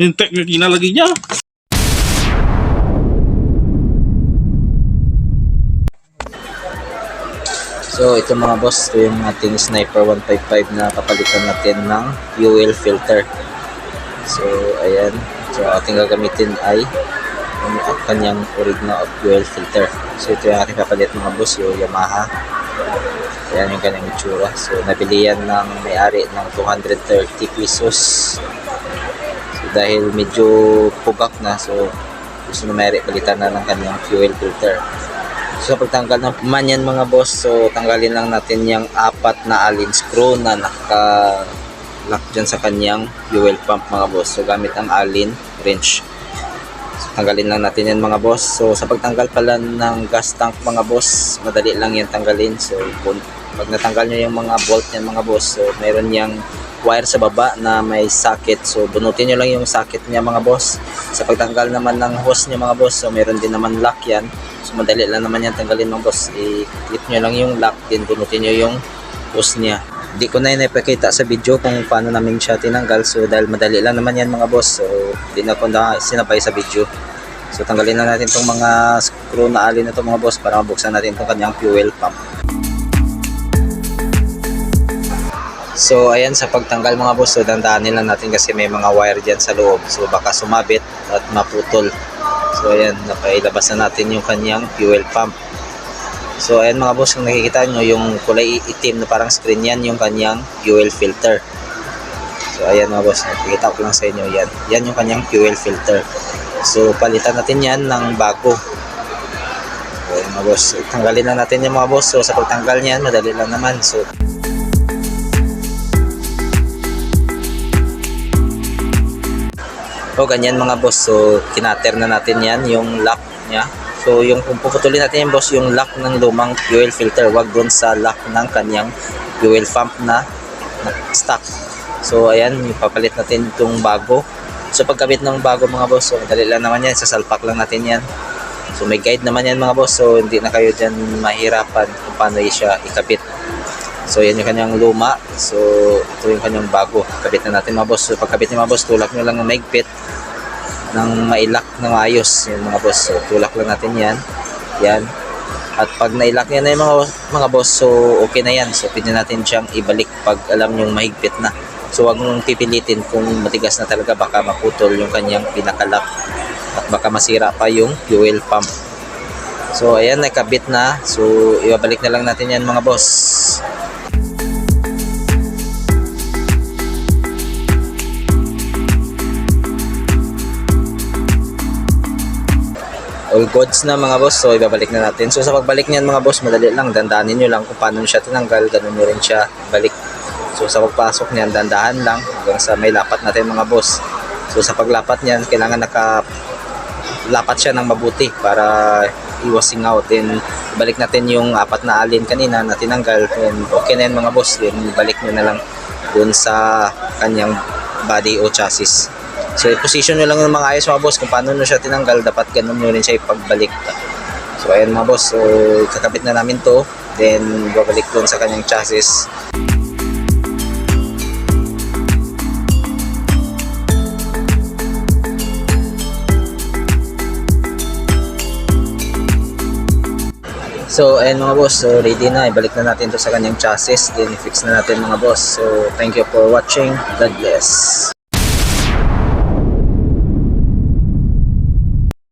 Yung tech na kinalagay niya. So ito mga boss, ito yung ating Sniper 155 na papalitan natin ng fuel filter. So ayan, so ating gagamitin ay yung kanyang original fuel filter. So ito yung ating papalit mga boss, yung Yamaha. Ayan yung kanyang itsura. So nabili yan ng may-ari ng 230 pesos. Dahil medyo pugak na, so gusto na may-ari palitan na ng kanyang fuel filter. So sa pagtanggal ng man yan mga boss, so tanggalin lang natin yung apat na allen screw na naka lock dyan sa kanyang fuel pump mga boss. So gamit ang allen wrench. So tanggalin lang natin yan mga boss. So sa pagtanggal pala ng gas tank mga boss, madali lang yan tanggalin. So pag natanggal nyo yung mga bolt yan mga boss, so meron yang wire sa baba na may socket. So bunutin nyo lang yung socket niya mga boss. Sa pagtanggal naman ng hose niya mga boss, so meron din naman lock yan. So madali lang naman yan tanggalin mga boss. I-clip nyo lang yung lock din bunutin nyo yung hose niya. Di ko na yun ipakita sa video kung paano namin siya tinanggal. So dahil madali lang naman yan mga boss. So di na na sinabay sa video. So tanggalin na natin itong mga screw na alin na ito mga boss para mabuksan natin itong kanyang fuel pump. So ayan sa pagtanggal mga boss, so dandanin lang natin kasi may mga wire dyan sa loob. So baka sumabit at maputol. So ayan, nakailabas na natin yung kanyang fuel pump. So ayan mga boss, kung nakikita nyo yung kulay itim na parang screen yan, yung kanyang fuel filter. So ayan mga boss, nakikita ko lang sa inyo yan. Yan yung kanyang fuel filter. So palitan natin yan ng bago. So ayan mga boss, tanggalin lang natin yung mga boss. So sa pagtanggal niyan, madali lang naman. So So ganyan mga boss. So kinater na natin yan yung lock niya. So yung kung puputulin natin yung boss yung lock ng lumang fuel filter, wag doon sa lock ng kanyang fuel pump na, na stock. So ayan, ipapalit natin itong bago. So pagkabit ng bago mga boss, so dali lang naman yan, sasalpak lang natin yan. So may guide naman yan mga boss, so hindi na kayo dyan mahirapan kung paano siya ikabit. So yan yung kanyang luma. So ito yung kanyang bago. Kabit na natin mga boss. So pagkabit niyo mga boss, tulak nyo lang ng maigpit ng mailak ng ayos yung mga boss. So tulak lang natin yan. Yan. At pag nailak niya na yung mga, mga boss, so okay na yan. So pwede natin siyang ibalik pag alam yung mahigpit na. So wag mong pipilitin kung matigas na talaga baka maputol yung kanyang pinakalak at baka masira pa yung fuel pump. So ayan, nakabit na. So ibabalik na lang natin yan mga boss. All goods na mga boss. So ibabalik na natin. So sa pagbalik niyan mga boss madali lang. Dandanin nyo lang kung paano siya tinanggal. Ganun nyo rin siya balik. So sa pagpasok niyan dandahan lang hanggang sa may lapat natin mga boss. So sa paglapat niyan kailangan naka lapat siya ng mabuti para iwas singaw then balik natin yung apat na alin kanina na tinanggal. Then okay na yan mga boss. Then balik nyo na lang dun sa kanyang body o chassis So, i-position nyo lang ng mga ayos mga boss kung paano nyo siya tinanggal. Dapat ganun nyo rin siya ipagbalik. So, ayan mga boss. So, kakabit na namin to. Then, babalik doon sa kanyang chassis. So, ayan mga boss. So, ready na. Ibalik na natin to sa kanyang chassis. Then, fix na natin mga boss. So, thank you for watching. God bless.